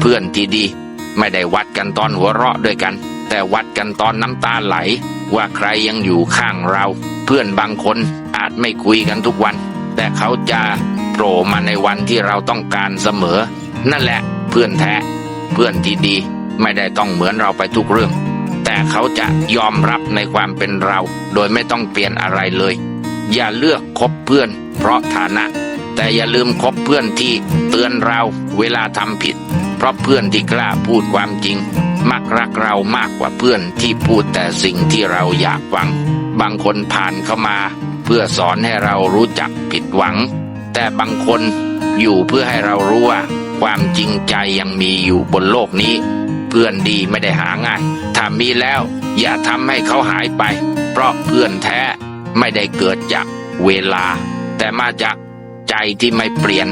เพื่อนที่ดี ไม่ได้วัดกันตอนหัวเราะด้วยกัน แต่วัดกันตอนน้ำตาไหล ว่าใครยังอยู่ข้างเรา เพื่อนบางคนอาจไม่คุยกันทุกวัน แต่เขาจะโผล่มาในวันที่เราต้องการเสมอ นั่นแหละเพื่อนแท้ เพื่อนที่ดี ไม่ได้ต้องเหมือนเราไปทุกเรื่อง แต่เขาจะยอมรับในความเป็นเรา โดยไม่ต้องเปลี่ยนอะไรเลย อย่าเลือกคบเพื่อน เพราะฐานะแต่อย่าลืมคบเพื่อนที่เตือนเราเวลาทำผิด เพราะเพื่อนที่กล้าพูดความจริง มักรักเรามากกว่าเพื่อนที่พูดแต่สิ่งที่เราอยากฟัง บางคนผ่านเข้ามา เพื่อสอนให้เรารู้จักผิดหวัง แต่บางคนอยู่เพื่อให้เรารู้ว่า ความจริงใจยังมีอยู่บนโลกนี้ เพื่อนดีไม่ได้หาง่ายถ้ามีแล้ว อย่าทำให้เขาหายไป เพราะเพื่อนแท้ไม่ได้เกิดจากเวลา แต่มาจากใจที่ไม่เปลี่ยน